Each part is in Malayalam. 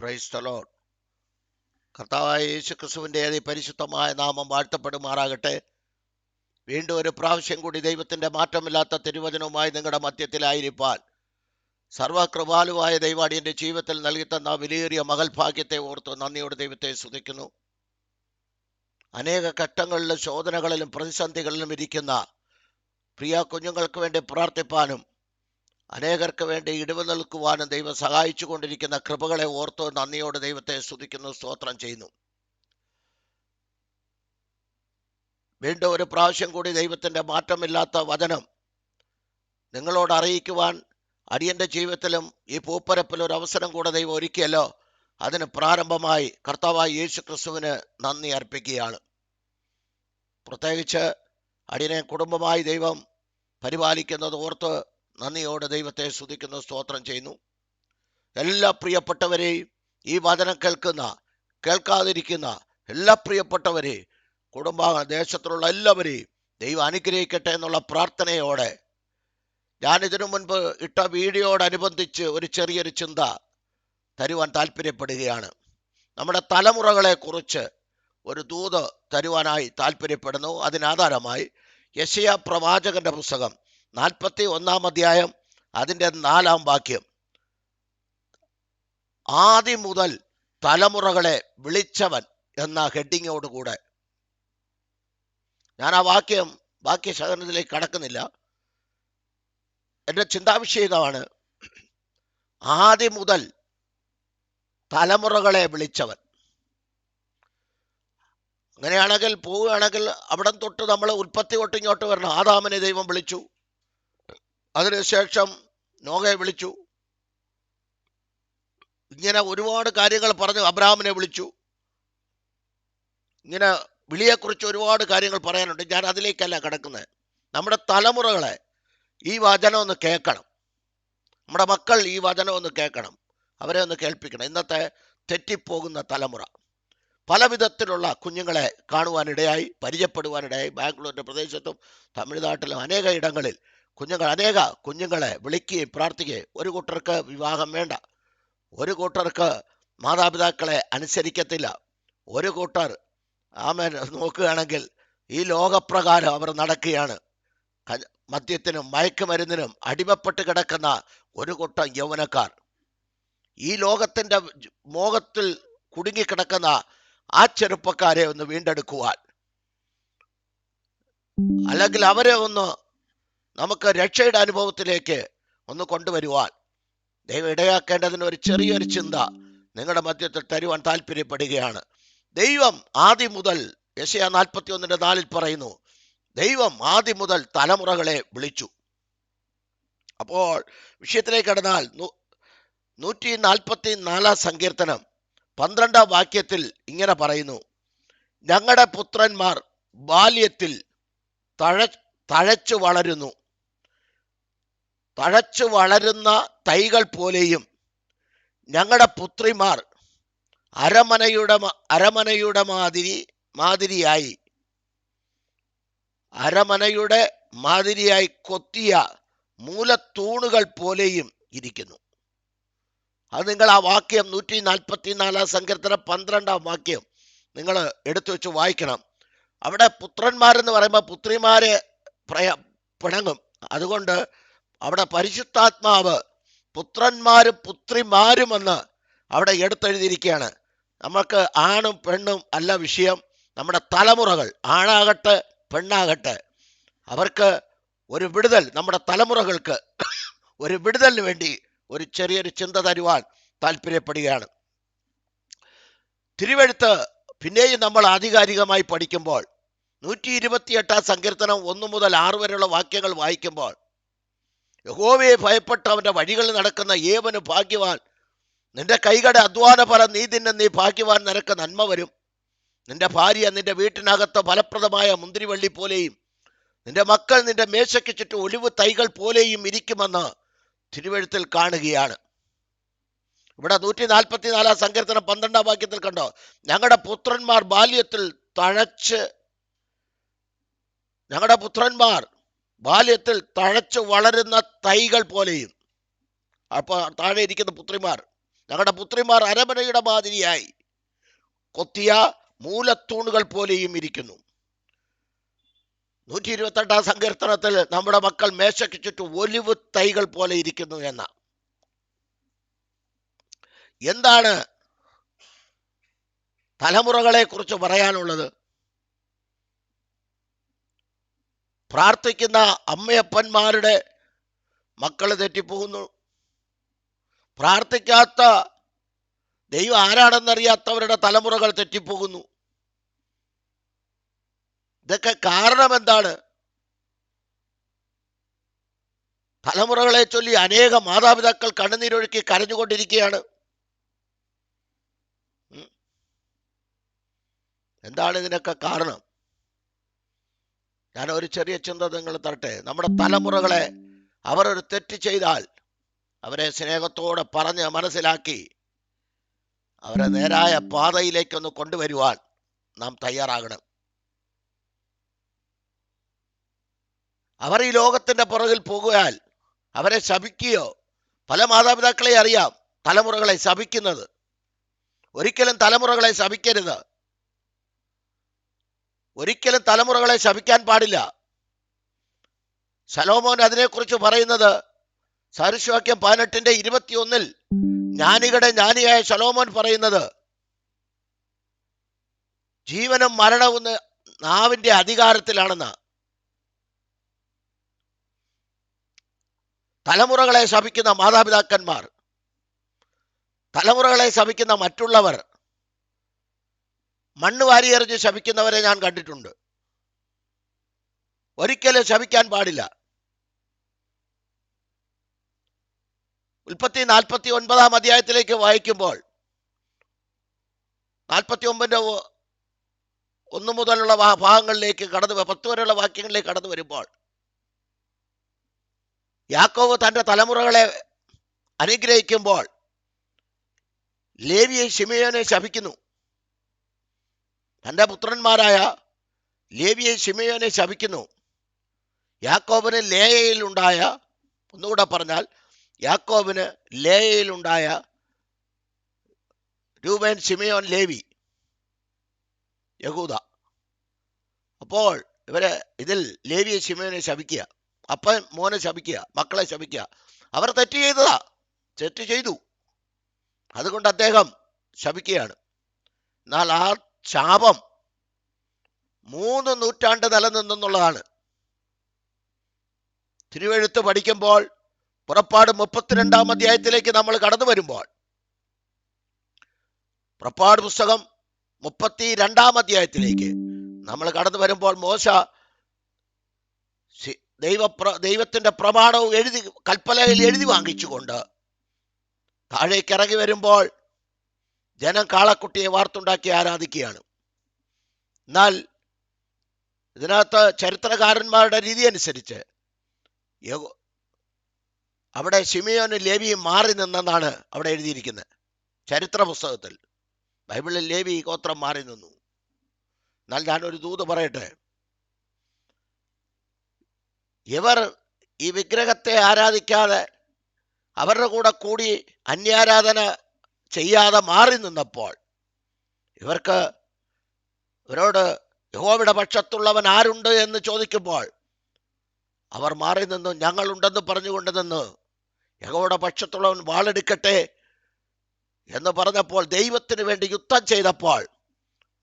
പ്രൈസ് തലോൺ കർത്താവായ യേശു ക്രിസ്തുവിന്റെ പരിശുദ്ധമായ നാമം വാഴ്ത്തപ്പെടുമാറാകട്ടെ. വീണ്ടും ഒരു പ്രാവശ്യം കൂടി ദൈവത്തിന്റെ മാറ്റമില്ലാത്ത തിരുവചനവുമായി നിങ്ങളുടെ മധ്യത്തിലായിരിക്കാൻ സർവകൃപാലുവായ ദൈവാടിയന്റെ ജീവിതത്തിൽ നൽകി തന്ന വിലയേറിയ മകൾ ഭാഗ്യത്തെ ഓർത്ത് നന്ദിയോട് ദൈവത്തെ സ്തുതിക്കുന്നു. അനേക ഘട്ടങ്ങളിലും ശോധനകളിലും പ്രതിസന്ധികളിലും ഇരിക്കുന്ന പ്രിയ കുഞ്ഞുങ്ങൾക്ക് വേണ്ടി പ്രാർത്ഥിപ്പാനും അനേകർക്ക് വേണ്ടി ഇടിവ് നൽകുവാനും ദൈവം സഹായിച്ചു കൊണ്ടിരിക്കുന്ന കൃപകളെ ഓർത്ത് നന്ദിയോട് ദൈവത്തെ സ്തുതിക്കുന്നു സ്തോത്രം ചെയ്യുന്നു. വീണ്ടും ഒരു പ്രാവശ്യം കൂടി ദൈവത്തിന്റെ മാറ്റമില്ലാത്ത വചനം നിങ്ങളോട് അറിയിക്കുവാൻ അടിയന്റെ ജീവിതത്തിലും ഈ പൂപ്പരപ്പിൽ ഒരു അവസരം കൂടെ ദൈവം ഒരുക്കിയല്ലോ. അതിന് പ്രാരംഭമായി കർത്താവായി യേശു ക്രിസ്തുവിന് നന്ദി അർപ്പിക്കുകയാണ്. പ്രത്യേകിച്ച് അടിയനെ കുടുംബമായി ദൈവം പരിപാലിക്കുന്നത് ഓർത്ത് നന്ദിയോടെ ദൈവത്തെ സ്തുതിക്കുന്ന സ്തോത്രം ചെയ്യുന്നു. എല്ലാ പ്രിയപ്പെട്ടവരെയും ഈ വചനം കേൾക്കുന്ന കേൾക്കാതിരിക്കുന്ന എല്ലാ പ്രിയപ്പെട്ടവരെയും കുടുംബാംഗ ദേശത്തിലുള്ള എല്ലാവരെയും ദൈവം അനുഗ്രഹിക്കട്ടെ എന്നുള്ള പ്രാർത്ഥനയോടെ ഞാൻ ഇതിനു മുൻപ് ഇട്ട വീഡിയോടനുബന്ധിച്ച് ഒരു ചെറിയൊരു ചിന്ത തരുവാൻ താല്പര്യപ്പെടുകയാണ്. നമ്മുടെ തലമുറകളെ കുറിച്ച് ഒരു ദൂത് തരുവാനായി താല്പര്യപ്പെടുന്നു. അതിനാധാരമായി യശയ പ്രവാചകന്റെ പുസ്തകം നാൽപ്പത്തി ഒന്നാം അധ്യായം അതിന്റെ നാലാം വാക്യം. ആദ്യം മുതൽ തലമുറകളെ വിളിച്ചവൻ എന്ന ഹെഡിങ്ങോടുകൂടെ ഞാൻ ആ വാക്യം വാക്യ കടക്കുന്നില്ല. എന്റെ ചിന്താവിഷയമാണ് ആദ്യം മുതൽ തലമുറകളെ വിളിച്ചവൻ. അങ്ങനെയാണെങ്കിൽ പോവുകയാണെങ്കിൽ അവിടം തൊട്ട് നമ്മൾ ഉൽപ്പത്തി തൊട്ട് ഇങ്ങോട്ട് വരണം. ആദാമനെ ദൈവം വിളിച്ചു. അതിനുശേഷം നോഹയെ വിളിച്ചു. ഇങ്ങനെ ഒരുപാട് കാര്യങ്ങൾ പറഞ്ഞു. അബ്രാഹമിനെ വിളിച്ചു. ഇങ്ങനെ വിളിയെക്കുറിച്ച് ഒരുപാട് കാര്യങ്ങൾ പറയാനുണ്ട്. ഞാൻ അതിലേക്കല്ല കിടക്കുന്നത്. നമ്മുടെ തലമുറകളെ ഈ വചനം ഒന്ന് കേൾക്കണം. നമ്മുടെ മക്കൾ ഈ വചനം ഒന്ന് കേൾക്കണം. അവരെ ഒന്ന് കേൾപ്പിക്കണം. ഇന്നത്തെ തെറ്റിപ്പോകുന്ന തലമുറ. പല വിധത്തിലുള്ള കുഞ്ഞുങ്ങളെ കാണുവാനിടയായി പരിചയപ്പെടുവാനിടയായി. ബാംഗ്ലൂരിന്റെ പ്രദേശത്തും തമിഴ്നാട്ടിലും അനേക ഇടങ്ങളിൽ കുഞ്ഞുങ്ങൾ അനേക കുഞ്ഞുങ്ങളെ വിളിക്കുകയും പ്രാർത്ഥിക്കുകയും ഒരു കൂട്ടർക്ക് വിവാഹം വേണ്ട. ഒരു കൂട്ടർക്ക് മാതാപിതാക്കളെ അനുസരിക്കത്തില്ല. ഒരു കൂട്ടർ ആമേൻ നോക്കുകയാണെങ്കിൽ ഈ ലോകപ്രകാരം അവർ നടക്കുകയാണ്. മദ്യത്തിനും മയക്കുമരുന്നിനും അടിമപ്പെട്ട് കിടക്കുന്ന ഒരു കൂട്ടം യൗവനക്കാർ. ഈ ലോകത്തിന്റെ മോഹത്തിൽ കുടുങ്ങിക്കിടക്കുന്ന ആ ചെറുപ്പക്കാരെ ഒന്ന് വീണ്ടെടുക്കുവാൻ. അല്ലെങ്കിൽ അവരെ ഒന്ന് നമുക്ക് രക്ഷയുടെ അനുഭവത്തിലേക്ക് ഒന്ന് കൊണ്ടുവരുവാൻ. ദൈവം ഇടയാക്കേണ്ടതിന് ഒരു ചെറിയൊരു ചിന്ത നിങ്ങളുടെ മധ്യത്തിൽ തരുവാൻ താല്പര്യപ്പെടുകയാണ്. ദൈവം ആദ്യം മുതൽ യശയ നാൽപ്പത്തി ഒന്നിന്റെ നാലിൽ പറയുന്നു ദൈവം ആദ്യം മുതൽ തലമുറകളെ വിളിച്ചു. അപ്പോൾ വിഷയത്തിലേക്ക് കടന്നാൽ നൂറ്റി നാൽപ്പത്തി നാലാം സങ്കീർത്തനം പന്ത്രണ്ടാം വാക്യത്തിൽ ഇങ്ങനെ പറയുന്നു ഞങ്ങളുടെ പുത്രന്മാർ ബാല്യത്തിൽ തഴ തഴച്ചു വളരുന്നു. തഴച്ചു വളരുന്ന തൈകൾ പോലെയും ഞങ്ങളുടെ പുത്രിമാർ അരമനയുടെ അരമനയുടെ മാതിരി മാതിരിയായി അരമനയുടെ മാതിരിയായി കൊത്തിയ മൂലത്തൂണുകൾ പോലെയും ഇരിക്കുന്നു. അത് നിങ്ങൾ ആ വാക്യം നൂറ്റി നാൽപ്പത്തി നാലാം സങ്കീർത്തന പന്ത്രണ്ടാം വാക്യം നിങ്ങൾ എടുത്തു വെച്ച് വായിക്കണം. അവിടെ പുത്രന്മാരെന്ന് പറയുമ്പോൾ പുത്രിമാരെ പ്രയ പിണങ്ങും. അതുകൊണ്ട് അവിടെ പരിശുദ്ധാത്മാവ് പുത്രന്മാരും പുത്രിമാരുമെന്ന് അവിടെ എടുത്തെഴുതിയിരിക്കുകയാണ്. നമുക്ക് ആണും പെണ്ണും അല്ല വിഷയം. നമ്മുടെ തലമുറകൾ ആണാകട്ടെ പെണ്ണാകട്ടെ അവർക്ക് ഒരു വിടുതൽ നമ്മുടെ തലമുറകൾക്ക് ഒരു വിടുതലിന് വേണ്ടി ഒരു ചെറിയൊരു ചിന്ത തരുവാൻ താല്പര്യപ്പെടുകയാണ്. തിരുവഴുത്ത് പിന്നെയും നമ്മൾ ആധികാരികമായി പഠിക്കുമ്പോൾ നൂറ്റി ഇരുപത്തിയെട്ടാം സങ്കീർത്തനം ഒന്നു മുതൽ ആറ് വരെയുള്ള വാക്യങ്ങൾ വായിക്കുമ്പോൾ യഹോവയെ ഭയപ്പെട്ട് അവന്റെ വഴികളിൽ നടക്കുന്ന ഏവന് ഭാഗ്യവാൻ. നിന്റെ കൈകളുടെ അധ്വാന ഫലം നീ തിന്നെ നീ ഭാഗ്യവാൻ. നിനക്ക് നന്മ വരും. നിന്റെ ഭാര്യ നിന്റെ വീട്ടിനകത്ത് ഫലപ്രദമായ മുന്തിരിവള്ളി പോലെയും നിന്റെ മക്കൾ നിന്റെ മേശയ്ക്ക് ചുറ്റും ഒളിവ് തൈകൾ പോലെയും ഇരിക്കുമെന്ന് തിരുവഴുത്തിൽ കാണുകയാണ്. ഇവിടെ നൂറ്റി നാൽപ്പത്തി നാലാം സങ്കീർത്തനം പന്ത്രണ്ടാം വാക്യത്തിൽ കണ്ടോ? ഞങ്ങളുടെ പുത്രന്മാർ ബാല്യത്തിൽ തഴച്ച് ഞങ്ങളുടെ പുത്രന്മാർ ബാല്യത്തിൽ തഴച്ചു വളരുന്ന തൈകൾ പോലെയും. അപ്പോൾ താഴെ ഇരിക്കുന്ന പുത്രിമാർ ഞങ്ങളുടെ പുത്രിമാർ അരമനയുടെ മാതിരിയായി കൊത്തിയ മൂലത്തൂണുകൾ പോലെയും ഇരിക്കുന്നു. നൂറ്റി ഇരുപത്തെട്ടാം സങ്കീർത്തനത്തിൽ നമ്മുടെ മക്കൾ മേശയ്ക്ക് ചുറ്റും ഒലിവ് തൈകൾ പോലെ ഇരിക്കുന്നു എന്ന. എന്താണ് തലമുറകളെ കുറിച്ച് പറയാനുള്ളത്? പ്രാർത്ഥിക്കുന്ന അമ്മയപ്പന്മാരുടെ മക്കൾ തെറ്റിപ്പോകുന്നു. പ്രാർത്ഥിക്കാത്ത ദൈവം ആരാണെന്നറിയാത്തവരുടെ തലമുറകൾ തെറ്റിപ്പോകുന്നു. ഇതൊക്കെ കാരണം എന്താണ് തലമുറകളെ ചൊല്ലി അനേക മാതാപിതാക്കൾ കണ്ണുനീരൊഴുക്കി കരഞ്ഞുകൊണ്ടിരിക്കുകയാണ്. എന്താണ് ഇതിനൊക്കെ കാരണം? ഞാൻ ഒരു ചെറിയ ചിന്ത നിങ്ങൾ തരട്ടെ. നമ്മുടെ തലമുറകളെ അവർ ഒരു തെറ്റ് ചെയ്താൽ അവരെ സ്നേഹത്തോടെ പറഞ്ഞ് മനസ്സിലാക്കി അവരെ നേരായ പാതയിലേക്കൊന്ന് കൊണ്ടുവരുവാൻ നാം തയ്യാറാകണം. അവർ ഈ ലോകത്തിന്റെ പുറകിൽ പോകുകയാൽ അവരെ ശപിക്കുകയോ പല മാതാപിതാക്കളെ അറിയാം തലമുറകളെ ശപിക്കുന്നത്. ഒരിക്കലും തലമുറകളെ ശപിക്കരുത്. ഒരിക്കലും തലമുറകളെ ശപിക്കാൻ പാടില്ല. ശലോമോൻ അതിനെക്കുറിച്ച് പറയുന്നത് സാരുശ്വാക്യം പതിനെട്ടിന്റെ ഇരുപത്തിയൊന്നിൽ ജ്ഞാനികളുടെ ജ്ഞാനിയായ ശലോമോൻ പറയുന്നത് ജീവനും മരണവും നാവിന്റെ അധികാരത്തിലാണെന്ന്. തലമുറകളെ ശപിക്കുന്ന മാതാപിതാക്കന്മാർ തലമുറകളെ ശപിക്കുന്ന മറ്റുള്ളവർ മണ്ണ് വാരിയെറിഞ്ഞ് ശപിക്കുന്നവരെ ഞാൻ കണ്ടിട്ടുണ്ട്. ഒരിക്കലും ശപിക്കാൻ പാടില്ല. ഉൽപ്പത്തി നാൽപ്പത്തി ഒൻപതാം അധ്യായത്തിലേക്ക് വായിക്കുമ്പോൾ നാൽപ്പത്തി ഒമ്പതിന്റെ ഒന്ന് മുതലുള്ള ഭാഗങ്ങളിലേക്ക് കടന്നു പത്ത് വരെയുള്ള വാക്യങ്ങളിലേക്ക് കടന്നു വരുമ്പോൾ യാക്കോവ് തന്റെ തലമുറകളെ അനുഗ്രഹിക്കുമ്പോൾ ലേവിയെ ഷിമിയോനെ ശപിക്കുന്നു. തന്റെ പുത്രന്മാരായ ലേവിയെ ഷിമയോനെ ശപിക്കുന്നു. യാക്കോബിന് ലേയയിൽ ഉണ്ടായ ഒന്നുകൂടെ പറഞ്ഞാൽ യാക്കോബിന് ലേയയിൽ ഉണ്ടായ രൂപൻ ഷിമയോൻ ലേവി യഹൂദ. അപ്പോൾ ഇവരെ ഇതിൽ ലേവിയെ ഷിമയോനെ ശപിക്കുക അപ്പൻ മോനെ ശപിക്കുക മക്കളെ ശപിക്കുക. അവർ തെറ്റ് ചെയ്തതാ തെറ്റ് ചെയ്തു. അതുകൊണ്ട് അദ്ദേഹം ശപിക്കുകയാണ്. എന്നാൽ ആ ശാപം മൂന്ന് നൂറ്റാണ്ട് നിലനിന്നെന്നുള്ളതാണ് തിരുവെഴുത്ത് പഠിക്കുമ്പോൾ പുറപ്പാട് മുപ്പത്തിരണ്ടാം അധ്യായത്തിലേക്ക് നമ്മൾ കടന്നു വരുമ്പോൾ പുറപ്പാട് പുസ്തകം മുപ്പത്തി രണ്ടാം അധ്യായത്തിലേക്ക് നമ്മൾ കടന്നു വരുമ്പോൾ മോശ ദൈവ ദൈവത്തിന്റെ പ്രമാണവും എഴുതി കൽപ്പലയിൽ എഴുതി വാങ്ങിച്ചുകൊണ്ട് താഴേക്ക് ഇറങ്ങി വരുമ്പോൾ ജനം കാളക്കുട്ടിയെ വാർത്തുണ്ടാക്കി ആരാധിക്കുകയാണ്. എന്നാൽ ഇതിനകത്ത് ചരിത്രകാരന്മാരുടെ രീതി അനുസരിച്ച് അവിടെ ഷിമിയോന് ലേവിയും മാറി നിന്നെന്നാണ് അവിടെ എഴുതിയിരിക്കുന്നത്. ചരിത്ര പുസ്തകത്തിൽ ബൈബിളിൽ ലേവി ഗോത്രം മാറി നിന്നു. എന്നാൽ ഞാനൊരു ദൂത് പറയട്ടെ. ഇവർ ഈ വിഗ്രഹത്തെ ആരാധിക്കാതെ അവരുടെ കൂടെ കൂടി അന്യാരാധന ചെയ്യാതെ മാറി നിന്നപ്പോൾ ഇവർക്ക് ഇവരോട് യഹോവയുടെ പക്ഷത്തുള്ളവൻ ആരുണ്ട് എന്ന് ചോദിക്കുമ്പോൾ അവർ മാറി നിന്നു ഞങ്ങളുണ്ടെന്ന് പറഞ്ഞുകൊണ്ട് നിന്ന്. യഹോവയുടെ പക്ഷത്തുള്ളവൻ വാളെടുക്കട്ടെ എന്ന് പറഞ്ഞപ്പോൾ ദൈവത്തിന് വേണ്ടി യുദ്ധം ചെയ്തപ്പോൾ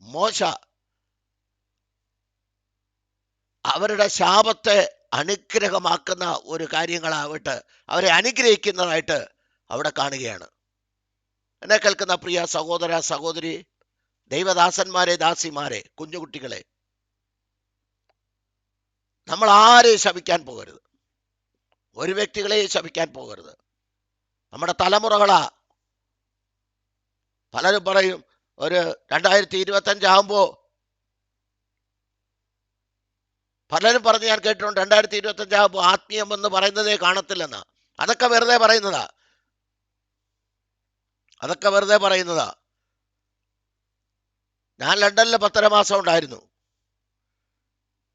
മോശ അവരുടെ ശാപത്തെ അനുഗ്രഹമാക്കുന്ന ഒരു കാര്യങ്ങളാവട്ടെ അവരെ അനുഗ്രഹിക്കുന്നതായിട്ട് അവിടെ കാണുകയാണ്. എന്നെ കേൾക്കുന്ന പ്രിയ സഹോദര സഹോദരി ദൈവദാസന്മാരെ ദാസിമാരെ കുഞ്ഞുകുട്ടികളെ നമ്മൾ ആരെയും ശപിക്കാൻ പോകരുത്. ഒരു വ്യക്തികളെയും ശപിക്കാൻ പോകരുത്. നമ്മുടെ തലമുറകളാ. പലരും പറയും ഒരു രണ്ടായിരത്തി ഇരുപത്തി അഞ്ചാകുമ്പോ പലരും പറഞ്ഞ് ഞാൻ കേട്ടിട്ടുണ്ട് രണ്ടായിരത്തി ഇരുപത്തി അഞ്ചാകുമ്പോ ആത്മീയം എന്ന് പറയുന്നതേ കാണത്തില്ലെന്ന്. അതൊക്കെ വെറുതെ പറയുന്നതാ. അതൊക്കെ വെറുതെ പറയുന്നതാ. ഞാൻ ലണ്ടനിൽ പത്തര മാസം ഉണ്ടായിരുന്നു.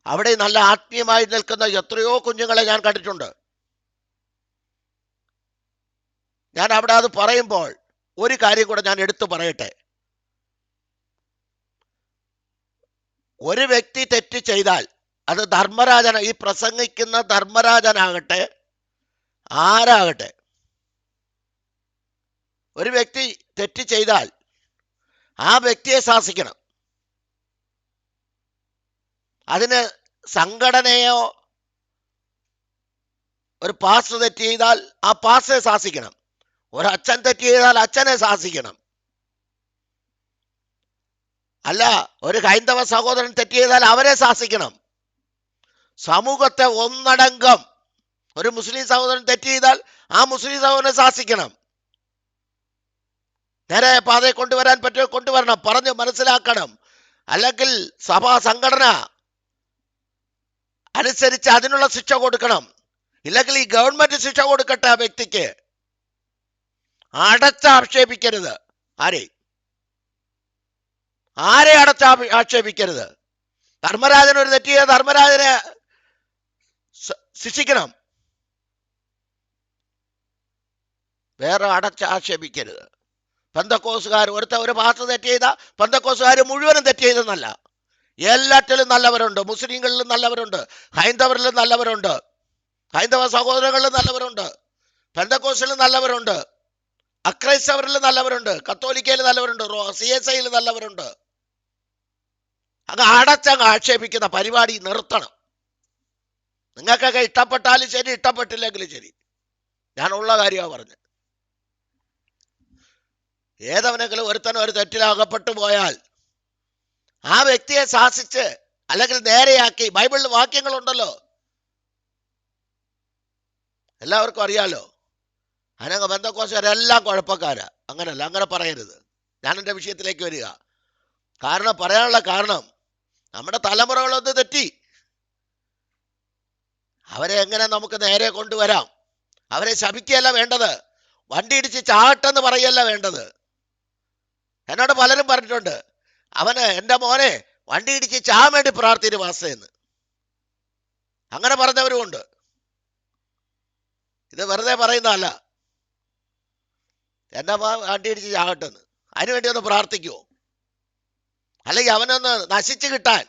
അവിടെ നല്ല ആത്മീയമായി നിൽക്കുന്ന എത്രയോ കുഞ്ഞുങ്ങളെ ഞാൻ കണ്ടിട്ടുണ്ട്. ഞാൻ അവിടെ അത് പറയുമ്പോൾ ഒരു കാര്യം കൂടെ ഞാൻ എടുത്തു പറയട്ടെ. ഒരു വ്യക്തി തെറ്റ് ചെയ്താൽ അത് ധർമ്മരാജന ഈ പ്രസംഗിക്കുന്ന ധർമ്മരാജനാകട്ടെ ആരാകട്ടെ ഒരു വ്യക്തി തെറ്റ് ചെയ്താൽ ആ വ്യക്തിയെ ശാസിക്കണം. അതിന് സംഘടനയോ ഒരു പാസ് തെറ്റ് ചെയ്താൽ ആ പാസ്സെ ശാസിക്കണം. ഒരു അച്ഛൻ തെറ്റ് ചെയ്താൽ അച്ഛനെ ശാസിക്കണം. അല്ല ഒരു ഹൈന്ദവ സഹോദരൻ തെറ്റ് ചെയ്താൽ അവരെ ശാസിക്കണം. സമൂഹത്തെ ഒന്നടങ്കം ഒരു മുസ്ലിം സഹോദരൻ തെറ്റ് ചെയ്താൽ ആ മുസ്ലിം സഹോദരനെ ശാസിക്കണം. നേരെ പാതയെ കൊണ്ടുവരാൻ പറ്റുമോ? കൊണ്ടുവരണം. പറഞ്ഞ് മനസ്സിലാക്കണം. അല്ലെങ്കിൽ സഭാ സംഘടന അനുസരിച്ച് അതിനുള്ള ശിക്ഷ കൊടുക്കണം. ഇല്ലെങ്കിൽ ഈ ഗവൺമെന്റ് ശിക്ഷ കൊടുക്കട്ടെ ആ വ്യക്തിക്ക്. അടച്ച് ആക്ഷേപിക്കരുത് ആരെ? ആരെ അടച്ച് ആക്ഷേപിക്കരുത്? ധർമ്മരാജൻ ഒരു തെറ്റിയ ധർമ്മരാജനെ ശിക്ഷിക്കണം. വേറെ അടച്ച് ആക്ഷേപിക്കരുത്. പന്തക്കോസുകാർ ഒരുത്ത ഒരു ഭാഗത്ത് തെറ്റ് ചെയ്ത പന്തക്കോസുകാർ മുഴുവനും തെറ്റ് ചെയ്തെന്നല്ല എല്ലാറ്റിലും നല്ലവരുണ്ട്. മുസ്ലിങ്ങളിലും നല്ലവരുണ്ട്. ഹൈന്ദവരിലും നല്ലവരുണ്ട്. ഹൈന്ദവ സഹോദരങ്ങളിലും നല്ലവരുണ്ട്. പെന്തക്കോസിലും നല്ലവരുണ്ട്. അക്രൈസ്തവരിൽ നല്ലവരുണ്ട്. കത്തോലിക്കയിൽ നല്ലവരുണ്ട്. സി എസ് ഐയിൽ നല്ലവരുണ്ട്. അങ്ങ് അടച്ചങ്ങ് ആക്ഷേപിക്കുന്ന പരിപാടി നിർത്തണം. നിങ്ങൾക്കൊക്കെ ഇഷ്ടപ്പെട്ടാലും ശരി ഇഷ്ടപ്പെട്ടില്ലെങ്കിലും ശരി. ഞാനുള്ള കാര്യമാണ് പറഞ്ഞത്. ഏതവനെങ്കിലും ഒരുത്തൻ ഒരു തെറ്റിലകപ്പെട്ടു പോയാൽ ആ വ്യക്തിയെ ശാസിച്ച് അല്ലെങ്കിൽ നേരെയാക്കി ബൈബിളിൽ വാക്യങ്ങളുണ്ടല്ലോ. എല്ലാവർക്കും അറിയാലോ? അനങ്ങ ബന്ധക്കോശരെല്ലാം കുഴപ്പക്കാരാ. അങ്ങനല്ല അങ്ങനെ പറയരുത്. ഞാൻ എന്റെ വിഷയത്തിലേക്ക് വരിക. കാരണം പറയാനുള്ള കാരണം നമ്മുടെ തലമുറകളൊന്ന് തെറ്റി. അവരെ എങ്ങനെ നമുക്ക് നേരെ കൊണ്ടുവരാം? അവരെ ശപിക്കുകയല്ല വേണ്ടത്. വണ്ടി ഇടിച്ച് ചാട്ടെന്ന് പറയല്ല വേണ്ടത്. എന്നോട് പലരും പറഞ്ഞിട്ടുണ്ട്. അവന് എന്റെ മോനെ വണ്ടി ഇടിച്ച് ചാൻ വേണ്ടി പ്രാർത്ഥിച്ചു വാസയെന്ന് അങ്ങനെ പറഞ്ഞവരുമുണ്ട് ഇത് വെറുതെ പറയുന്നതല്ല. മോൻ വണ്ടി ഇടിച്ച് ചാകട്ടെന്ന് അതിനുവേണ്ടി ഒന്ന് പ്രാർത്ഥിക്കുമോ അല്ലെങ്കിൽ അവനൊന്ന് നശിച്ചു കിട്ടാൻ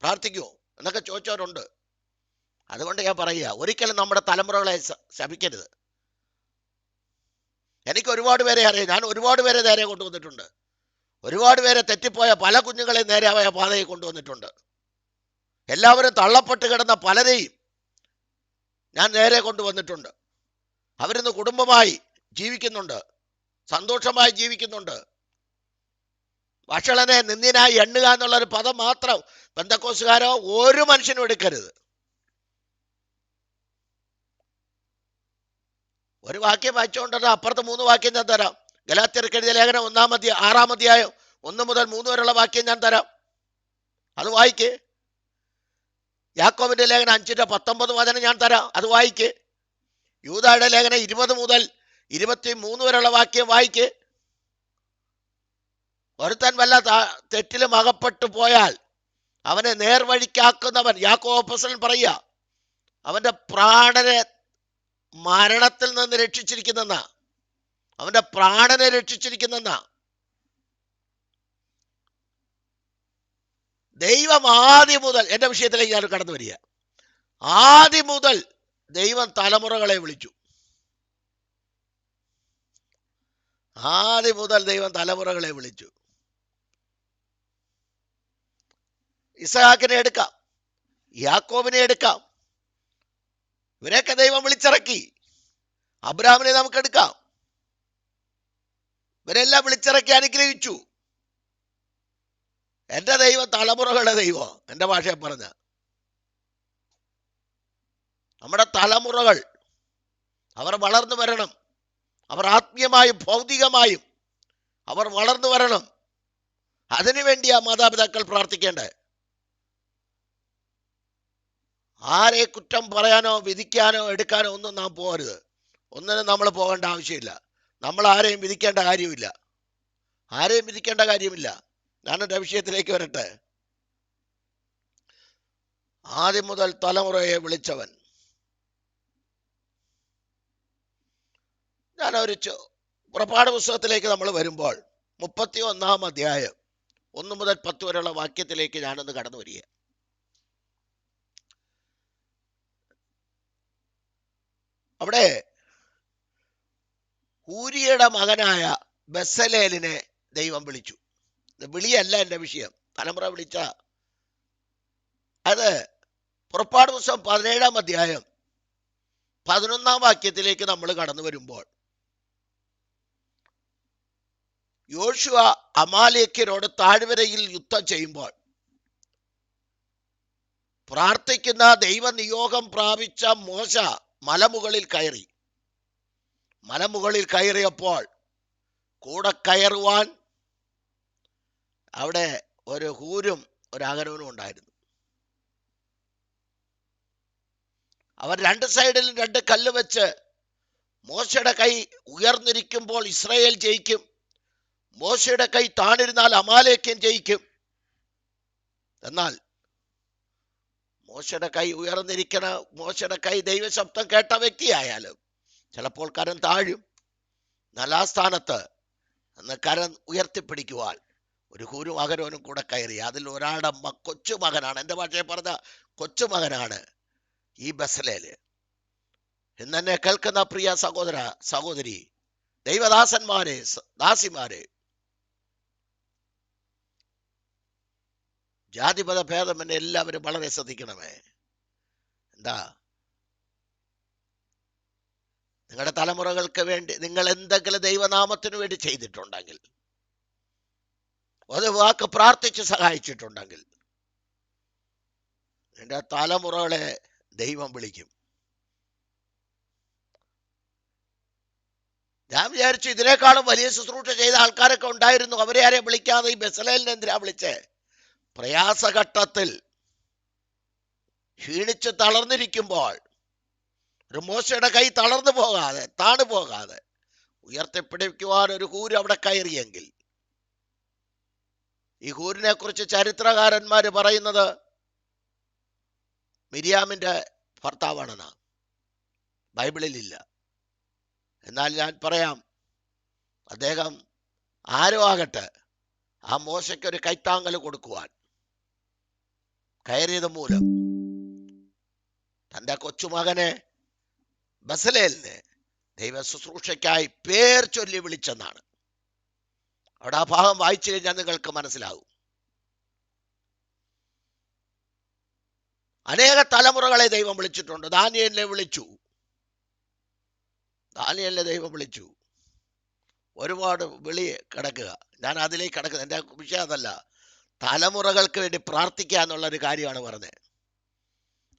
പ്രാർത്ഥിക്കുമോ എന്നൊക്കെ ചോദിച്ചവരുണ്ട്. അതുകൊണ്ട് ഞാൻ പറയുക ഒരിക്കലും നമ്മുടെ തലമുറകളെ ശപിക്കരുത്. എനിക്ക് ഒരുപാട് പേരെ അറിയാം. ഞാൻ ഒരുപാട് പേരെ നേരെ കൊണ്ടുവന്നിട്ടുണ്ട്. ഒരുപാട് പേരെ തെറ്റിപ്പോയ പല കുഞ്ഞുങ്ങളെ അവയ പാതയിൽ കൊണ്ടുവന്നിട്ടുണ്ട്. എല്ലാവരും തള്ളപ്പെട്ട് കിടന്ന പലരെയും ഞാൻ നേരെ കൊണ്ടുവന്നിട്ടുണ്ട്. അവരിന്ന് കുടുംബമായി ജീവിക്കുന്നുണ്ട്. സന്തോഷമായി ജീവിക്കുന്നുണ്ട്. വഷളനെ നിന്ദിനായി എണ്ണുക എന്നുള്ളൊരു പദം മാത്രം ബന്ധക്കോസുകാരോ ഒരു മനുഷ്യനും എടുക്കരുത്. ഒരു വാക്യം വായിച്ചുകൊണ്ടത് അപ്പുറത്ത് മൂന്ന് വാക്യം ഞാൻ തരാം. ഗലാത്യർക്ക് എഴുതിയ ലേഖനം ഒന്നാം അധ്യായ ആറാം അധ്യായം ഒന്ന് മുതൽ മൂന്ന് വരെയുള്ള വാക്യം ഞാൻ തരാം. അത് വായിക്ക്. യാക്കോബിന്റെ ലേഖനം അഞ്ചിന്റെ പത്തൊമ്പത് വചനം ഞാൻ തരാം. അത് വായിക്ക്. യൂതായുടെ ലേഖനം ഇരുപത് മുതൽ ഇരുപത്തി മൂന്ന് വരെയുള്ള വാക്യം വായിക്ക്. ഒരുത്തൻ വല്ല തെറ്റിലും അകപ്പെട്ടു പോയാൽ അവനെ നേർവഴിക്കാക്കുന്നവൻ യാക്കോപ്പസൻ പറയുക അവന്റെ പ്രാണനെ മരണത്തിൽ നിന്ന് രക്ഷിച്ചിരിക്കുന്നെന്ന. അവന്റെ പ്രാണനെ രക്ഷിച്ചിരിക്കുന്നെന്ന ദൈവം ആദ്യം മുതൽ എന്റെ വിഷയത്തിലേക്ക് ഞാൻ കടന്നു വരിക. ആദ്യം മുതൽ ദൈവം തലമുറകളെ വിളിച്ചു. ആദ്യം മുതൽ ദൈവം തലമുറകളെ വിളിച്ചു. ഇസഹാക്കിനെ എടുക്കാം യാക്കോബിനെ എടുക്കാം ഇവരെയൊക്കെ ദൈവം വിളിച്ചിറക്കി അബ്രാമിനെ നമുക്ക് എടുക്കാം. ഇവരെല്ലാം വിളിച്ചിറക്കി അനുഗ്രഹിച്ചു. എന്റെ ദൈവം തലമുറകളുടെ ദൈവം എന്റെ ഭാഷയെ പറഞ്ഞ. നമ്മുടെ തലമുറകൾ അവർ വളർന്നു വരണം. അവർ ആത്മീയമായും ഭൗതികമായും അവർ വളർന്നു വരണം. അതിനു ആ മാതാപിതാക്കൾ പ്രാർത്ഥിക്കേണ്ടത്. ആരെ കുറ്റം പറയാനോ വിധിക്കാനോ എടുക്കാനോ ഒന്നും നാം പോകരുത്. ഒന്നിനും നമ്മൾ പോകേണ്ട ആവശ്യമില്ല. നമ്മൾ ആരെയും വിധിക്കേണ്ട കാര്യമില്ല. ആരെയും വിധിക്കേണ്ട കാര്യമില്ല. ഞാൻ എന്റെ വിഷയത്തിലേക്ക് വരട്ടെ. ആദ്യം മുതൽ തലമുറയെ വിളിച്ചവൻ. ഞാൻ ഒരു പുറപ്പാട് പുസ്തകത്തിലേക്ക് നമ്മൾ വരുമ്പോൾ മുപ്പത്തി ഒന്നാം അധ്യായം ഒന്ന് മുതൽ പത്ത് വരെയുള്ള വാക്യത്തിലേക്ക് ഞാനൊന്ന് കടന്നു വരിക അവിടെ ഊരിയുടെ മകനായ ബസലേലിനെ ദൈവം വിളിച്ചു. വിളിയല്ല എന്റെ വിഷയം. തലമുറ വിളിച്ച അത് പുറപ്പാട് പുസ്തകം പതിനേഴാം അധ്യായം പതിനൊന്നാം വാക്യത്തിലേക്ക് നമ്മൾ കടന്നു വരുമ്പോൾ യോശുവ അമാലേക്കരോട് താഴ്വരയിൽ യുദ്ധം ചെയ്യുമ്പോൾ പ്രാർത്ഥിക്കുന്ന ദൈവനിയോഗം പ്രാപിച്ച മോശ മലമുകളിൽ കയറി. മലമുകളിൽ കയറിയപ്പോൾ കൂടെ കയറുവാൻ അവിടെ ഒരു ഹൂരും ഒരു അകരവനും ഉണ്ടായിരുന്നു. അവർ രണ്ട് സൈഡിലും രണ്ട് കല്ല് വെച്ച് മോശയുടെ കൈ ഉയർന്നിരിക്കുമ്പോൾ ഇസ്രയേൽ ജയിക്കും. മോശയുടെ കൈ താണിരുന്നാൽ അമാലേക്കൻ ജയിക്കും. എന്നാൽ മോശയുടെ കൈ ഉയർന്നിരിക്കണ മോശയുടെ കൈ ദൈവശബ്ദം കേട്ട വ്യക്തിയായാലും ചിലപ്പോൾ കരം താഴും. നാലാം സ്ഥാനത്ത് അന്ന് കരം ഉയർത്തിപ്പിടിക്കുവാൻ ഒരു കുരു മകനോനും കൂടെ കയറി. അതിൽ ഒരാളുടെ കൊച്ചു മകനാണ്. എന്റെ ഭാഷയെ പറഞ്ഞ കൊച്ചു മകനാണ് ഈ ബസലേൽ. എന്നെ കേൾക്കുന്ന പ്രിയ സഹോദര സഹോദരി ദൈവദാസന്മാരെ ദാസിമാരെ ജാതിപത എന്നെ എല്ലാവരും വളരെ ശ്രദ്ധിക്കണമേ. എന്താ? നിങ്ങളുടെ തലമുറകൾക്ക് വേണ്ടി നിങ്ങൾ എന്തെങ്കിലും ദൈവനാമത്തിനു വേണ്ടി ചെയ്തിട്ടുണ്ടെങ്കിൽ ഒരു വാക്ക് പ്രാർത്ഥിച്ച് സഹായിച്ചിട്ടുണ്ടെങ്കിൽ നിന്റെ തലമുറകളെ ദൈവം വിളിക്കും. ഞാൻ വിചാരിച്ചു ഇതിനേക്കാളും വലിയ ശുശ്രൂഷ ചെയ്ത ആൾക്കാരൊക്കെ ഉണ്ടായിരുന്നു. അവരെ ആരെ വിളിക്കാതെ ഈ ബസലേലിനെ എന്തിനാ വിളിച്ചേ? പ്രയാസഘട്ടത്തിൽ ക്ഷീണിച്ച് തളർന്നിരിക്കുമ്പോൾ ഒരു മോശയുടെ കൈ തളർന്നു പോകാതെ താണു പോകാതെ ഉയർത്തിപ്പിടിക്കുവാൻ ഒരു കൂര് അവിടെ കയറിയെങ്കിൽ. ഈ കൂരിനെ കുറിച്ച് ചരിത്രകാരന്മാര് പറയുന്നത് മിരിയാമിന്റെ ബൈബിളിൽ ബൈബിളിലില്ല. എന്നാൽ ഞാൻ പറയാം അദ്ദേഹം ആരോ ആകട്ടെ ആ മോശയ്ക്ക് ഒരു കൈത്താങ്കൽ കൊടുക്കുവാൻ കയറിയത് മൂലം. തന്റെ കൊച്ചുമകനെ ബസലേലിനെ ദൈവ ശുശ്രൂഷയ്ക്കായി പേർ ചൊല്ലി വിളിച്ചെന്നാണ്. അവിടെ ആ ഭാഗം വായിച്ചു കഴിഞ്ഞാൽ നിങ്ങൾക്ക് മനസ്സിലാവും. അനേക തലമുറകളെ ദൈവം വിളിച്ചിട്ടുണ്ട്. ദാനിയലിനെ വിളിച്ചു. ദാനിയലിനെ ദൈവം വിളിച്ചു. ഒരുപാട് വിളി കിടക്കുക. ഞാൻ അതിലേക്ക് കിടക്കുന്നത്. എന്റെ വിഷയം അതല്ല. തലമുറകൾക്ക് വേണ്ടി പ്രാർത്ഥിക്കുക എന്നുള്ള ഒരു കാര്യമാണ് പറഞ്ഞത്.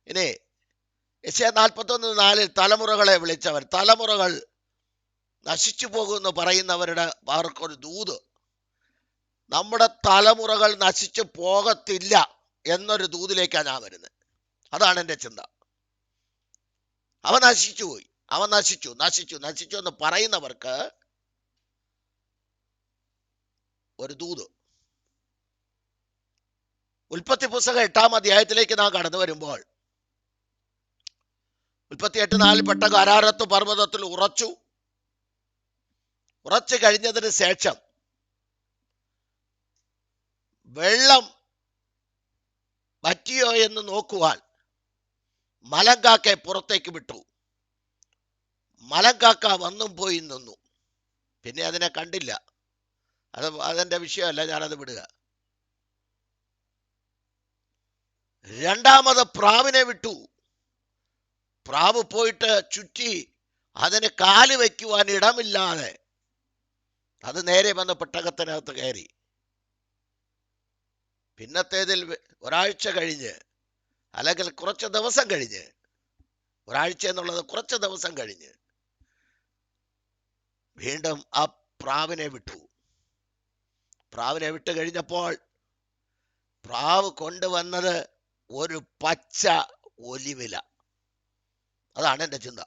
ഇനി യശയ നാൽപ്പത്തൊന്ന് നാലിൽ തലമുറകളെ വിളിച്ചവർ തലമുറകൾ നശിച്ചു പോകുമെന്ന് പറയുന്നവരുടെ അവർക്കൊരു ദൂത്. നമ്മുടെ തലമുറകൾ നശിച്ചു പോകത്തില്ല എന്നൊരു ദൂതിലേക്കാണ് ഞാൻ വരുന്നത്. അതാണ് എന്റെ ചിന്ത. അവ നശിച്ചു പോയി. അവ നശിച്ചു നശിച്ചു നശിച്ചു എന്ന് പറയുന്നവർക്ക് ഒരു ദൂത്. ഉൽപ്പത്തി പുസ്തകം എട്ടാം അധ്യായത്തിലേക്ക് നാം കടന്നു വരുമ്പോൾ ഉൽപ്പത്തി എട്ട് നാലിൽ പെട്ട കരാരത്ത് പർവതത്തിൽ ഉറച്ചു. ഉറച്ചു കഴിഞ്ഞതിന് ശേഷം വെള്ളം പറ്റിയോ എന്ന് നോക്കുവാൻ മലങ്കാക്കെ പുറത്തേക്ക് വിട്ടു. മലങ്കാക്ക വന്നും പോയി നിന്നു. പിന്നെ അതിനെ കണ്ടില്ല. അത് അതെന്റെ വിഷയമല്ല ഞാനത് വിടുക. രണ്ടാമത് പ്രാവിനെ വിട്ടു. പ്രാവ് പോയിട്ട് ചുറ്റി അതിന് കാൽ വയ്ക്കുവാൻ ഇടമില്ലാതെ അത് നേരെ വന്ന് പെട്ടകത്തിനകത്ത് കയറി. പിന്നത്തേതിൽ ഒരാഴ്ച കഴിഞ്ഞ് അല്ലെങ്കിൽ കുറച്ച് ദിവസം കഴിഞ്ഞ് ഒരാഴ്ച എന്നുള്ളത് കുറച്ച് ദിവസം കഴിഞ്ഞ് വീണ്ടും ആ പ്രാവിനെ വിട്ടു. പ്രാവിനെ വിട്ട് കഴിഞ്ഞപ്പോൾ പ്രാവ് കൊണ്ടുവന്നത് ഒരു പച്ച ഒലിവില. അതാണ് എന്റെ ചിന്ത.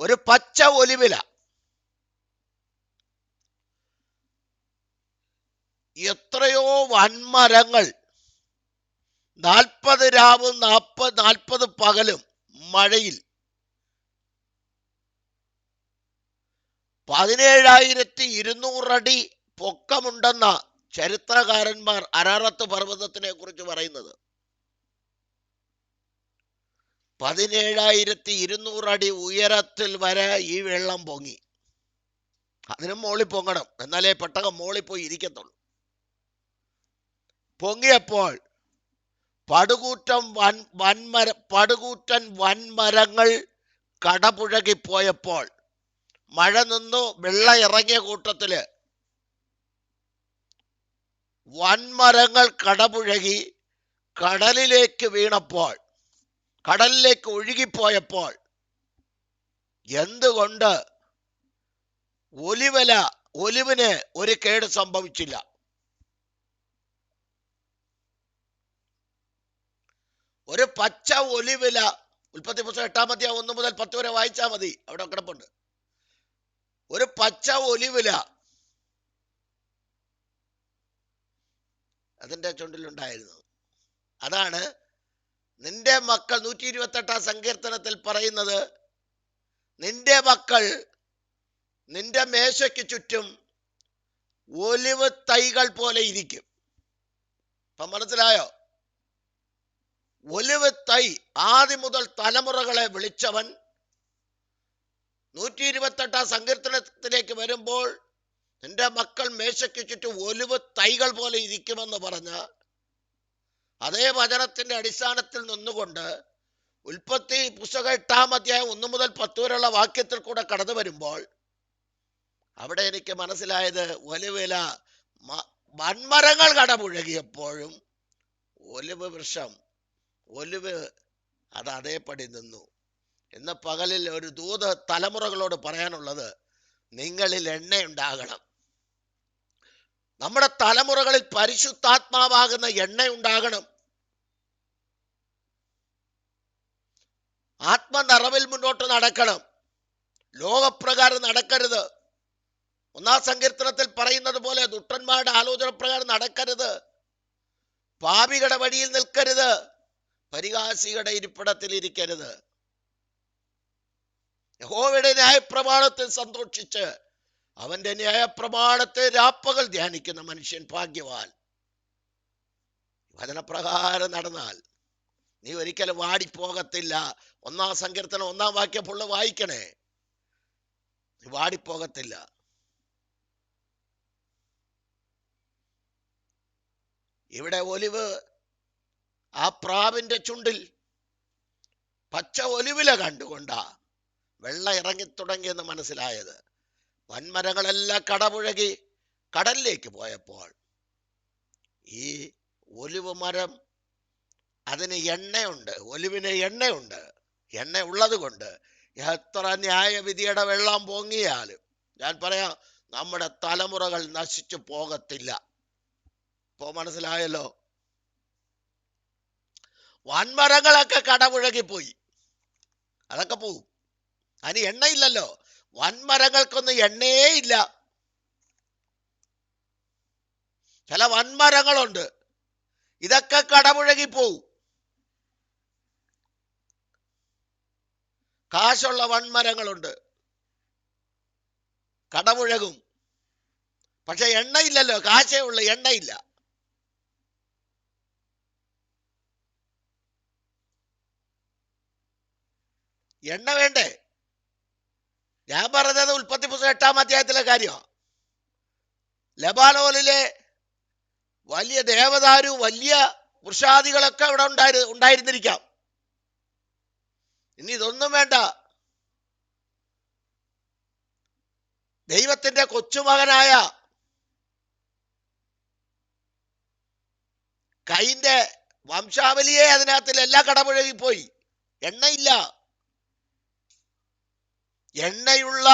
ഒരു പച്ച ഒലിവില. എത്രയോ വൻമരങ്ങൾ നാൽപ്പത് രാവും നാൽപ്പത് നാൽപ്പത് പകലും മഴയിൽ. പതിനേഴായിരത്തി ഇരുന്നൂറടി പൊക്കമുണ്ടെന്ന ചരിത്രകാരന്മാർ അരാറത്ത് പർവതത്തിനെ കുറിച്ച് പറയുന്നത്. പതിനേഴായിരത്തി അടി ഉയരത്തിൽ വരെ ഈ വെള്ളം പൊങ്ങി. അതിനും മോളിൽ പൊങ്ങണം. എന്നാലേ പെട്ടകം മോളിൽ പോയി ഇരിക്കത്തുള്ളൂ. പൊങ്ങിയപ്പോൾ പടുകൂറ്റം വൻ വൻമര പടുകൂറ്റൻ വൻമരങ്ങൾ കടപുഴകിപ്പോയപ്പോൾ മഴ നിന്നു വെള്ളം ഇറങ്ങിയ കൂട്ടത്തിൽ വൻമരങ്ങൾ കടപുഴകി കടലിലേക്ക് വീണപ്പോൾ കടലിലേക്ക് ഒഴുകിപ്പോയപ്പോൾ എന്തുകൊണ്ട് ഒലിവല ഒലിവിന് ഒരു കേട് സംഭവിച്ചില്ല? ഒരു പച്ച ഒലിവില ഉൽപ്പത്തി പുസ്തകം എട്ടാം അധ്യായം ഒന്ന് മുതൽ പത്ത് വരെ വായിച്ചാൽ മതി. അവിടെ കിടപ്പുണ്ട്. ഒരു പച്ച ഒലിവില അതിന്റെ ചുണ്ടിലുണ്ടായിരുന്നു. അതാണ് നിന്റെ മക്കൾ നൂറ്റി ഇരുപത്തെട്ടാം സങ്കീർത്തനത്തിൽ പറയുന്നത് നിന്റെ മക്കൾ നിന്റെ മേശയ്ക്ക് ചുറ്റും ഒലിവ് തൈകൾ പോലെ ഇരിക്കും. ഇപ്പൊ മനസ്സിലായോ? ഒലിവ് തൈ ആദ്യം മുതൽ തലമുറകളെ വിളിച്ചവൻ നൂറ്റി ഇരുപത്തെട്ടാം സങ്കീർത്തനത്തിലേക്ക് വരുമ്പോൾ നിന്റെ മക്കൾ മേശയ്ക്ക് ചുറ്റും ഒലിവ് തൈകൾ പോലെ ഇരിക്കുമെന്ന് പറഞ്ഞ അതേ വചനത്തിന്റെ അടിസ്ഥാനത്തിൽ നിന്നുകൊണ്ട് ഉൽപ്പത്തി പുസ്തക എട്ടാം അധ്യായം ഒന്ന് മുതൽ പത്ത് വരെയുള്ള വാക്യത്തിൽ കൂടെ കടന്നു വരുമ്പോൾ അവിടെ എനിക്ക് മനസ്സിലായത് ഒലിവില വൻമരങ്ങൾ കടപുഴകിയപ്പോഴും ഒലിവ് വൃക്ഷം ഒലിവ് അത് അതേപടി നിന്നു. ഇന്ന് പകലിൽ ഒരു ദൂത തലമുറകളോട് പറയാനുള്ളത് നിങ്ങളിൽ എണ്ണയുണ്ടാകണം. നമ്മുടെ തലമുറകളിൽ പരിശുദ്ധാത്മാവാകുന്ന എണ്ണ എണ്ണയുണ്ടാകണം. ആത്മനിറവിൽ മുന്നോട്ട് നടക്കണം. ലോകപ്രകാരം നടക്കരുത്. ഒന്നാം സങ്കീർത്തനത്തിൽ പറയുന്നത് പോലെ ദുഷ്ടന്മാരുടെ ആലോചന പ്രകാരം നടക്കരുത്. പാപികളുടെ വഴിയിൽ നിൽക്കരുത്. പരിഹാസികളുടെ ഇരിപ്പിടത്തിൽ ഇരിക്കരുത്. യഹോവയുടെ ന്യായപ്രമാണത്തിൽ സന്തോഷിച്ച് അവന്റെ ന്യായപ്രമാണത്തെ രാപ്പകൽ ധ്യാനിക്കുന്ന മനുഷ്യൻ ഭാഗ്യവാൻ. വചനപ്രകാരം നടന്നാൽ നീ ഒരിക്കലും വാടിപ്പോകത്തില്ല. ഒന്നാം സങ്കീർത്തനം ഒന്നാം വാക്യം ഫുള്ള് വായിക്കണേ. നീ വാടിപ്പോകത്തില്ല. ഇവിടെ ഒലിവ് ആ പ്രാവിന്റെ ചുണ്ടിൽ പച്ച ഒലിവില കണ്ടുകൊണ്ടാ വെള്ള ഇറങ്ങി തുടങ്ങിയെന്ന് മനസ്സിലായത്. വൻമരങ്ങളെല്ലാം കടപുഴകി കടലിലേക്ക് പോയപ്പോൾ ഈ ഒലിവ് മരം അതിന് എണ്ണയുണ്ട് ഒലിവിന് എണ്ണയുണ്ട് എണ്ണ ഉള്ളത് കൊണ്ട് എത്ര ന്യായവിധിയുടെ വെള്ളം പൊങ്ങിയാലും ഞാൻ പറയാം നമ്മുടെ തലമുറകൾ നശിച്ചു പോകത്തില്ല. ഇപ്പോ മനസ്സിലായല്ലോ? വൻമരങ്ങളൊക്കെ കടപുഴകിപ്പോയി അതൊക്കെ പോവും. അതിന് എണ്ണയില്ലല്ലോ. വൻമരങ്ങൾക്കൊന്നും എണ്ണയേ ഇല്ല ചില വൻമരങ്ങളുണ്ട്. ഇതൊക്കെ കടമുഴകിപ്പോവും. പോവും കാശുള്ള വൻമരങ്ങളുണ്ട്. കടമുഴകും. പക്ഷെ എണ്ണയില്ലല്ലോ. കാശേ ഉള്ളു. എണ്ണയില്ല. എണ്ണ വേണ്ടേ? ഞാൻ പറഞ്ഞത് ഉൽപ്പത്തി പുസ്തകം എട്ടാം അധ്യായത്തിലെ കാര്യമാണ് ലബാനോലിലെ വലിയ ദേവദാരു വലിയ വൃഷാദികളൊക്കെ അവിടെ ഉണ്ടായി ഉണ്ടായിരുന്നിരിക്കാം. ഇനി ഇതൊന്നും വേണ്ട. ദൈവത്തിന്റെ കൊച്ചുമകനായ കൈന്റെ വംശാവലിയെ അതിനകത്തിൽ എല്ലാ കടപുഴകി പോയി എണ്ണയില്ല. എണ്ണയുള്ള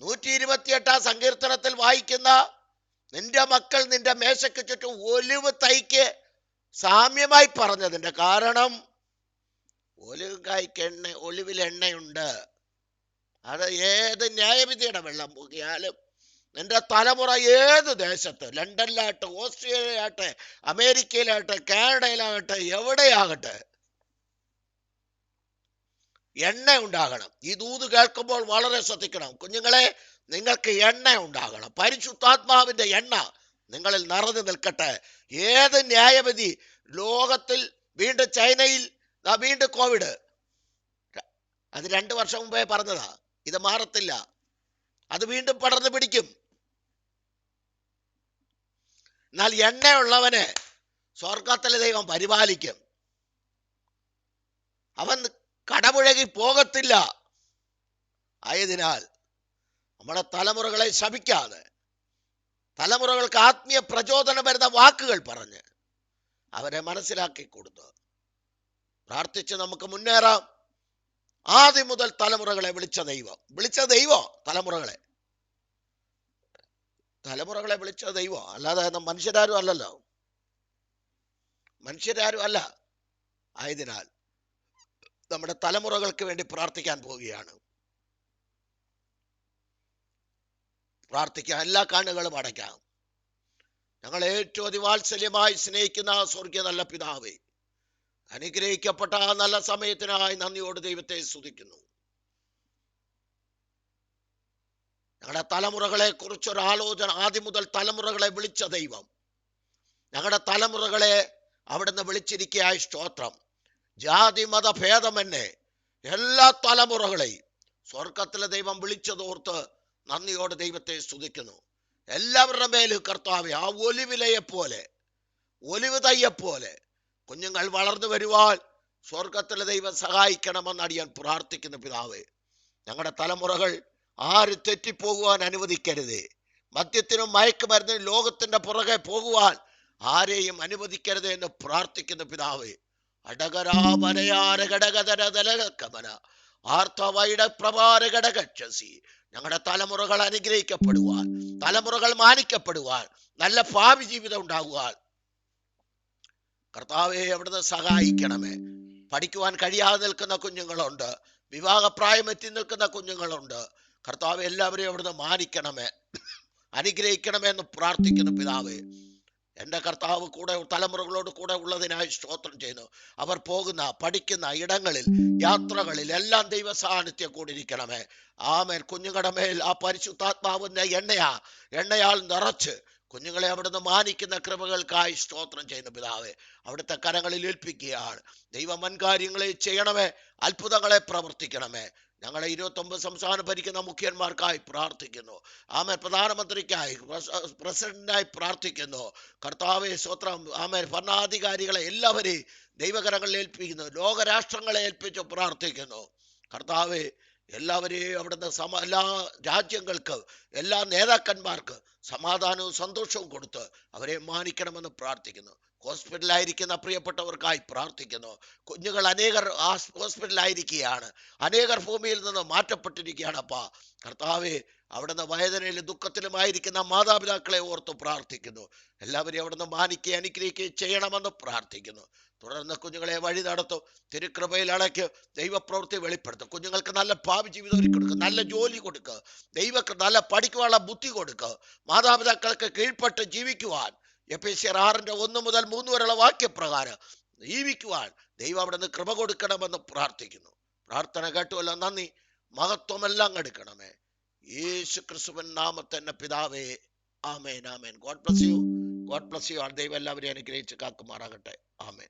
നൂറ്റി ഇരുപത്തിയെട്ടാം സങ്കീർത്തനത്തിൽ വായിക്കുന്ന നിന്റെ മക്കൾ നിന്റെ മേശയ്ക്ക് ചുറ്റും ഒലിവ് തൈക്ക് സാമ്യമായി പറഞ്ഞതിന്റെ കാരണം ഒലിവ് കായ്ക്ക് എണ്ണ ഒലിവിൽ എണ്ണയുണ്ട്. അത് ഏത് ന്യായവിധിയുടെ വെള്ളം പോകിയാലും നിന്റെ തലമുറ ഏത് ദേശത്ത് ലണ്ടനിലാകട്ടെ ഓസ്ട്രേലിയയിലാകട്ടെ അമേരിക്കയിലാകട്ടെ കാനഡയിലാകട്ടെ എവിടെയാകട്ടെ എണ്ണ ഉണ്ടാകണം. ഈ ദൂത് കേൾക്കുമ്പോൾ വളരെ ശ്രദ്ധിക്കണം. കുഞ്ഞുങ്ങളെ നിങ്ങൾക്ക് എണ്ണ ഉണ്ടാകണം. പരിശുദ്ധാത്മാവിന്റെ എണ്ണ നിങ്ങളിൽ നിറഞ്ഞു നിൽക്കട്ടെ. ഏത് ന്യായവിധി? ലോകത്തിൽ വീണ്ടും ചൈനയിൽ വീണ്ടും കോവിഡ്. അത് രണ്ട് വർഷം മുമ്പേ പറഞ്ഞതാ. ഇത് മാറത്തില്ല. അത് വീണ്ടും പടർന്നു പിടിക്കും. എന്നാൽ എണ്ണയുള്ളവനെ സ്വർഗത്തിലെ ദൈവം പരിപാലിക്കും. അവൻ കടമുഴകി പോകത്തില്ല. ആയതിനാൽ നമ്മുടെ തലമുറകളെ ശപിക്കാതെ തലമുറകൾക്ക് ആത്മീയ പ്രചോദനം വരുന്ന വാക്കുകൾ പറഞ്ഞ് അവരെ മനസ്സിലാക്കി കൊടുത്ത് പ്രാർത്ഥിച്ച് നമുക്ക് മുന്നേറാം. ആദ്യം മുതൽ തലമുറകളെ വിളിച്ച ദൈവം. വിളിച്ച ദൈവം? തലമുറകളെ. തലമുറകളെ വിളിച്ച ദൈവം? അല്ലാതെ മനുഷ്യരാരും അല്ലല്ലോ. മനുഷ്യരാരും അല്ല. ആയതിനാൽ നമ്മുടെ തലമുറകൾക്ക് വേണ്ടി പ്രാർത്ഥിക്കാൻ പോവുകയാണ്. പ്രാർത്ഥിക്കാം എല്ലാ കണ്ണുകളും അടയ്ക്കാം. ഞങ്ങൾ ഏറ്റവും അതിവാത്സല്യമായി സ്നേഹിക്കുന്ന സ്വർഗീയ നല്ല പിതാവേ അനുഗ്രഹിക്കപ്പെട്ട ആ നല്ല സമയത്തിനായി നന്ദിയോട് ദൈവത്തെ സ്തുതിക്കുന്നു. ഞങ്ങളുടെ തലമുറകളെ കുറിച്ചൊരു ആലോചന ആദ്യം മുതൽ തലമുറകളെ വിളിച്ച ദൈവം. ഞങ്ങളുടെ തലമുറകളെ അവിടുന്ന് വിളിച്ചിരിക്കുകയായി സ്തോത്രം. ജാതി മത ഭേദമെന്നെ എല്ലാ തലമുറകളെയും സ്വർഗത്തിലെ ദൈവം വിളിച്ചതോർത്ത് നന്ദിയോടെ ദൈവത്തെ സ്തുതിക്കുന്നു. എല്ലാവരുടെ മേലും കർത്താവ് ആ ഒലിവിലയെ പോലെ ഒലിവ് തയ്യെപ്പോലെ കുഞ്ഞുങ്ങൾ വളർന്നു വരുവാൻ സ്വർഗത്തിലെ ദൈവം സഹായിക്കണമെന്ന് അടിയാൻ പ്രാർത്ഥിക്കുന്ന പിതാവ്. ഞങ്ങളുടെ തലമുറകൾ ആര് തെറ്റിപ്പോകുവാൻ അനുവദിക്കരുത്. മദ്യത്തിനും മയക്കുമരുന്നിനും ലോകത്തിന്റെ പുറകെ പോകുവാൻ ആരെയും അനുവദിക്കരുത് എന്ന് പ്രാർത്ഥിക്കുന്ന പിതാവേ. പ്രഭാരഘടകക്ഷസി ഞങ്ങളുടെ തലമുറകൾ അനുഗ്രഹിക്കപ്പെടുവാൻ തലമുറകൾ മാനിക്കപ്പെടുവാൻ നല്ല ഭാവി ജീവിതം ഉണ്ടാകുവാൻ. കർത്താവെ അവിടുന്ന് സഹായിക്കണമേ. പഠിക്കുവാൻ കഴിയാതെ നിൽക്കുന്ന കുഞ്ഞുങ്ങളുണ്ട്. വിവാഹപ്രായം എത്തി നിൽക്കുന്ന കുഞ്ഞുങ്ങളുണ്ട്. കർത്താവ് എല്ലാവരെയും അവിടുന്ന് മാനിക്കണമേ. അനുഗ്രഹിക്കണമേ എന്ന് പ്രാർത്ഥിക്കുന്നു പിതാവേ. എന്റെ കർത്താവ് കൂടെ തലമുറകളോട് കൂടെ ഉള്ളതിനായി സ്തോത്രം ചെയ്യുന്നു. അവർ പോകുന്ന പഠിക്കുന്ന ഇടങ്ങളിൽ യാത്രകളിൽ എല്ലാം ദൈവ സാന്നിധ്യം കൂടിയിരിക്കണമേ. ആമേൻ. കുഞ്ഞുങ്ങളുടെ മേൽ ആ പരിശുദ്ധാത്മാവിന്റെ എണ്ണയാ എണ്ണയാൽ നിറച്ച് കുഞ്ഞുങ്ങളെ അവിടുന്ന് മാനിക്കുന്ന കൃപകൾക്കായി സ്തോത്രം ചെയ്യുന്ന പിതാവെ. അവിടുത്തെ കരങ്ങളിൽ ഏൽപ്പിക്കുകയാണ്. ദൈവ വൻകാര്യങ്ങളെ ചെയ്യണമേ അത്ഭുതങ്ങളെ പ്രവർത്തിക്കണമേ. ഞങ്ങളെ ഇരുപത്തൊമ്പത് സംസ്ഥാനം ഭരിക്കുന്ന മുഖ്യന്മാർക്കായി പ്രാർത്ഥിക്കുന്നു. ആമേ പ്രധാനമന്ത്രിക്കായി പ്രസിഡന്റിനായി പ്രാർത്ഥിക്കുന്നു. കർത്താവെ സ്വത്രം ആമേ ഭരണാധികാരികളെ എല്ലാവരെയും ദൈവകരങ്ങളിൽ ഏൽപ്പിക്കുന്നു. ലോകരാഷ്ട്രങ്ങളെ ഏൽപ്പിച്ച് പ്രാർത്ഥിക്കുന്നു. കർത്താവെ എല്ലാവരെയും അവിടുന്ന് സമ എല്ലാ രാജ്യങ്ങൾക്ക് എല്ലാ നേതാക്കന്മാർക്ക് സമാധാനവും സന്തോഷവും കൊടുത്ത് അവരെ മാനിക്കണമെന്ന് പ്രാർത്ഥിക്കുന്നു. ഹോസ്പിറ്റലായിരിക്കുന്ന പ്രിയപ്പെട്ടവർക്കായി പ്രാർത്ഥിക്കുന്നു. കുഞ്ഞുങ്ങൾ അനേകർ ഹോസ്പിറ്റലായിരിക്കുകയാണ് അനേകർ ഭൂമിയിൽ നിന്ന് മാറ്റപ്പെട്ടിരിക്കുകയാണ് അപ്പാ. കർത്താവെ അവിടുന്ന് വേദനയിലും ദുഃഖത്തിലുമായിരിക്കുന്ന മാതാപിതാക്കളെ ഓർത്ത് പ്രാർത്ഥിക്കുന്നു. എല്ലാവരെയും അവിടുന്ന് മാനിക്കുകയും അനുഗ്രഹിക്കുകയും ചെയ്യണമെന്ന് പ്രാർത്ഥിക്കുന്നു. തുടർന്ന് കുഞ്ഞുങ്ങളെ വഴി നടത്തും. തിരുക്കൃപയിൽ അടയ്ക്ക്. ദൈവപ്രവൃത്തി വെളിപ്പെടുത്തും. കുഞ്ഞുങ്ങൾക്ക് നല്ല ഭാവി ജീവിതം ഒരുക്കി കൊടുക്കുക നല്ല ജോലി കൊടുക്കുക ദൈവക്ക് നല്ല പഠിക്കുവാനുള്ള ബുദ്ധി കൊടുക്കുക മാതാപിതാക്കൾക്ക് കീഴ്പ്പെട്ട് ജീവിക്കുവാൻ എഫ് സി ആറിന്റെ ഒന്ന് മുതൽ മൂന്ന് വരെയുള്ള വാക്യപ്രകാരം ജീവിക്കുവാൻ ദൈവം അവിടെ നിന്ന് കൃപ കൊടുക്കണമെന്ന് പ്രാർത്ഥിക്കുന്നു. പ്രാർത്ഥന കേട്ടുവല്ലോ നന്ദി. മഹത്വമെല്ലാം എടുക്കണമേ യേശു ക്രിസ്തുവൻ നാമത്തന്നെ പിതാവേ ആമേൻ ആമേൻ. God bless you God bless you ആ ദൈവം എല്ലാവരെയും അനുഗ്രഹിച്ച് കാക്കുമാറാകട്ടെ. ആമേൻ.